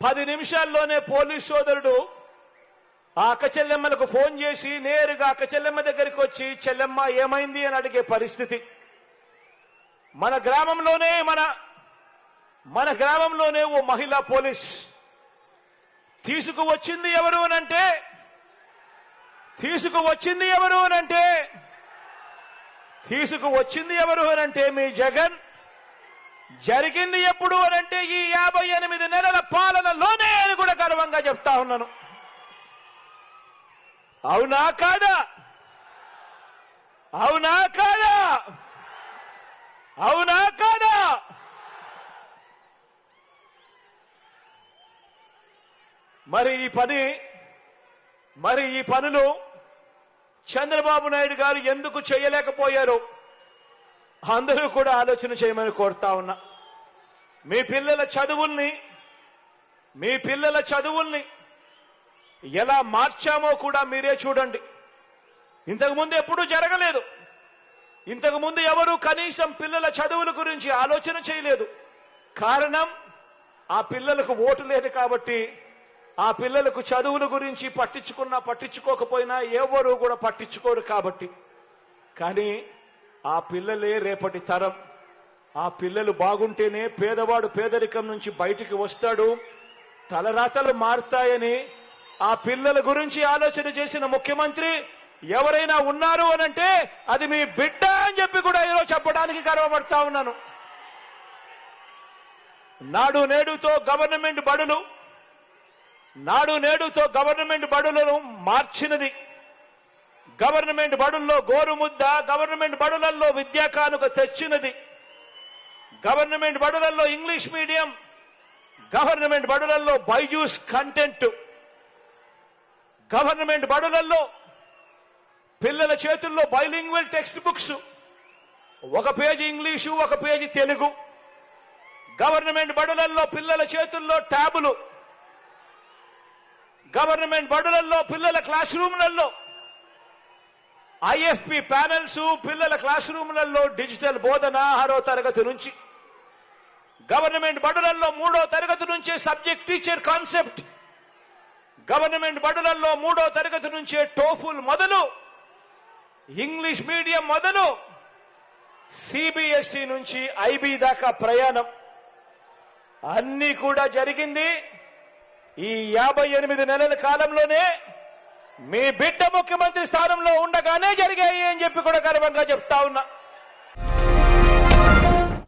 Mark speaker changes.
Speaker 1: పది నిమిషాల్లోనే పోలీస్ సోదరుడు ఆ అక్క చెల్లెమ్మలకు ఫోన్ చేసి నేరుగా అక్క చెల్లెమ్మ దగ్గరికి వచ్చి చెల్లెమ్మ ఏమైంది? అని అడిగే పరిస్థితి. మన గ్రామంలోనే మన మన గ్రామంలోనే ఓ మహిళా పోలీస్ తీసుకువచ్చింది ఎవరు అనంటే తీసుకువచ్చింది ఎవరు అనంటే తీసుకువచ్చింది ఎవరు అనంటే మీ జగన్ జరిగింది ఎప్పుడు అనంటే ఈ యాభై ఎనిమిది నెలల పాలనలోనే అని కూడా గర్వంగా చెప్తా ఉన్నాను. అవునా కాదా? అవునా కాదా? అవునా కాదా? మరి ఈ పని మరి ఈ పనులు చంద్రబాబు నాయుడు గారు ఎందుకు చేయలేకపోయారు? అందరూ కూడా ఆలోచన చేయమని కోరుతా ఉన్నా. మీ పిల్లల చదువుల్ని మీ పిల్లల చదువుల్ని ఎలా మార్చామో కూడా మీరే చూడండి. ఇంతకుముందు ఎప్పుడూ జరగలేదు. ఇంతకుముందు ఎవరు కనీసం పిల్లల చదువుల గురించి ఆలోచన చేయలేదు. కారణం ఆ పిల్లలకు ఓటు లేదు కాబట్టి ఆ పిల్లలకు చదువుల గురించి పట్టించుకున్నా పట్టించుకోకపోయినా ఎవరు కూడా పట్టించుకోరు కాబట్టి. కానీ ఆ పిల్లలే రేపటి తరం. ఆ పిల్లలు బాగుంటేనే పేదవాడు పేదరికం నుంచి బయటికి వస్తాడు. తలరాతలు మారుతాయని ఆ పిల్లల గురించి ఆలోచన చేసిన ముఖ్యమంత్రి ఎవరైనా ఉన్నారు అనంటే అది మీ బిడ్డ అని చెప్పి కూడా ఈరోజు చెప్పడానికి గర్వపడతా ఉన్నాను. నాడు నేడుతో గవర్నమెంట్ బడులు నాడు నేడుతో గవర్నమెంట్ బడులను మార్చినది. గవర్నమెంట్ బడుల్లో గోరుముద్ద గవర్నమెంట్ బడులలో విద్యా కానుక తెచ్చినది. గవర్నమెంట్ బడులలో ఇంగ్లీష్ మీడియం గవర్నమెంట్ బడులలో బైజూస్ కంటెంట్. గవర్నమెంట్ బడులలో పిల్లల చేతుల్లో బైలింగ్వల్ టెక్స్ట్ బుక్స్ ఒక పేజీ ఇంగ్లీషు ఒక పేజీ తెలుగు. గవర్నమెంట్ బడులలో పిల్లల చేతుల్లో ట్యాబులు. గవర్నమెంట్ బడులలో పిల్లల క్లాస్ రూమ్లలో ఐఎఫ్పి ప్యానెల్స్ పిల్లల క్లాస్ రూమ్లలో డిజిటల్ బోధన ఆరో తరగతి నుంచి. గవర్నమెంట్ బడులలో మూడో తరగతి నుంచే సబ్జెక్ట్ టీచర్ కాన్సెప్ట్. గవర్నమెంట్ బడులలో మూడో తరగతి నుంచే టోఫుల్ మొదలు. ఇంగ్లీష్ మీడియం మొదలు. సిబిఎస్ఈ నుంచి ఐబీ దాకా ప్రయాణం. అన్నీ కూడా జరిగింది. ఈ యాభై ఎనిమిది నెలల కాలంలోనే మీ బిడ్డ ముఖ్యమంత్రి స్థానంలో ఉండగానే జరిగాయి అని చెప్పి కూడా గర్వంగా చెప్తా ఉన్నా.